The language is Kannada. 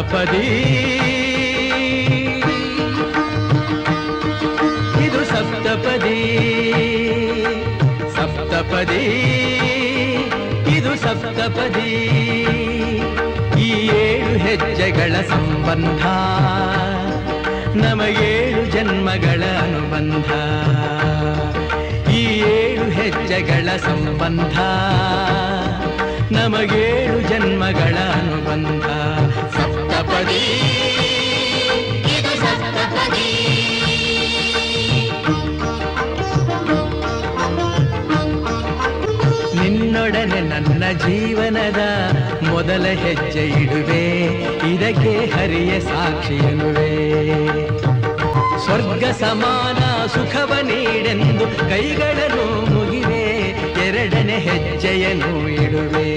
ಸಪ್ತಪದಿ ಇದು ಸಪ್ತಪದಿ. ಸಪ್ತಪದಿ. ಇದು ಸಪ್ತಪದಿ. ಈ ಏಳು ಹೆಜ್ಜೆಗಳ ಸಂಬಂಧ, ನಮಗೇಳು ಜನ್ಮಗಳ ಅನುಬಂಧ. ಈ ಏಳು ಹೆಜ್ಜೆಗಳ ಸಂಬಂಧ, ನಮಗೇಳು ಜನ್ಮಗಳ ಅನುಬಂಧ. ನಿನ್ನೊಡನೆ ನನ್ನ ಜೀವನದ ಮೊದಲ ಹೆಜ್ಜೆ ಇಡುವೆ. ಇದಕ್ಕೆ ಹರಿಯ ಸಾಕ್ಷಿಯನುವೆ ಸ್ವರ್ಗ ಸಮಾನ ಸುಖವ ನೀಡೆಂದು ಕೈಗಳನ್ನು ಮುಗಿವೆ. ಎರಡನೇ ಹೆಜ್ಜೆಯನ್ನು ಇಡುವೆ.